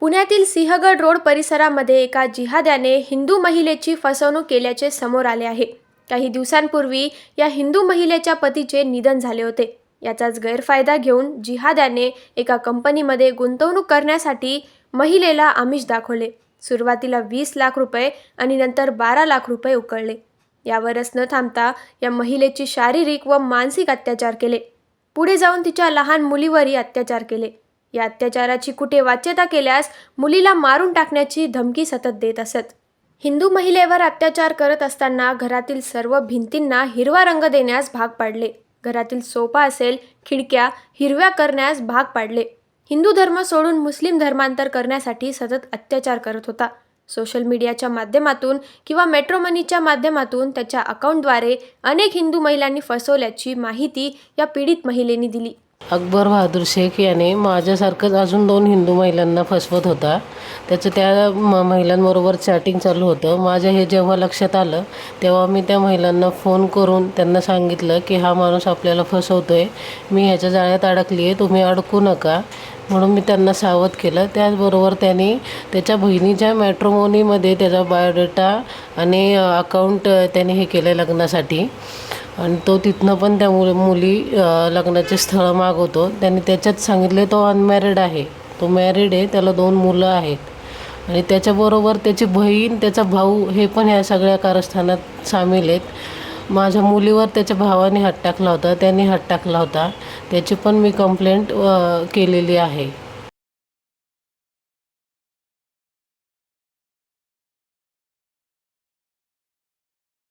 पुण्यातील सिंहगड रोड परिसरामध्ये एका जिहाद्याने हिंदू महिलेची फसवणूक केल्याचे समोर आले आहे. काही दिवसांपूर्वी या हिंदू महिलेच्या पतीचे निधन झाले होते. याचाच गैरफायदा घेऊन जिहाद्याने एका कंपनीमध्ये गुंतवणूक करण्यासाठी महिलेला आमिष दाखवले. सुरुवातीला वीस लाख रुपये आणि नंतर बारा लाख रुपये उकळले. यावरच न थांबता या महिलेची शारीरिक व मानसिक अत्याचार केले. पुढे जाऊन तिच्या लहान मुलीवरही अत्याचार केले. या अत्याचाराची कुठे वाच्यता केल्यास मुलीला मारून टाकण्याची धमकी सतत देत असत. हिंदू महिलेवर अत्याचार करत असताना घरातील सर्व भिंतींना हिरवा रंग देण्यास भाग पाडले. घरातील सोफा असेल खिडक्या हिरव्या करण्यास भाग पाडले. हिंदू धर्म सोडून मुस्लिम धर्मांतर करण्यासाठी सतत अत्याचार करत होता. सोशल मीडियाच्या माध्यमातून किंवा मेट्रोमनीच्या माध्यमातून त्याच्या अकाउंटद्वारे अनेक हिंदू महिलांनी फसवल्याची माहिती या पीडित महिलेने दिली. अकबर बहादूर शेख याने माझ्यासारखंच अजून दोन हिंदू महिलांना फसवत होता. त्याचं त्या म महिलांबरोबर चॅटिंग चालू होतं. माझ्या हे जेव्हा लक्षात आलं तेव्हा मी त्या महिलांना फोन करून त्यांना सांगितलं की हा माणूस आपल्याला फसवतो आहे मी ह्याच्या जाळ्यात अडकली आहे तुम्ही अडकू नका. म्हणून मी त्यांना सावध केलं. त्याचबरोबर त्यांनी त्याच्या बहिणीच्या मॅट्रोमोनीमध्ये त्याचा बायोडेटा आणि अकाउंट त्याने हे केलं लग्नासाठी. आणि तो तिथनं पण त्या मुली मुली लग्नाचे स्थळं मागवतो. त्यांनी त्याच्यात सांगितले तो अनमॅरिड आहे. तो मॅरिड आहे त्याला दोन मुलं आहेत. आणि त्याच्याबरोबर त्याची बहीण त्याचा भाऊ हे पण ह्या सगळ्या कारस्थानात सामील आहेत. माझ्या मुलीवर त्याच्या भावाने हात टाकला होता त्यांनी हात टाकला होता. त्याची पण मी कंप्लेंट केलेली आहे.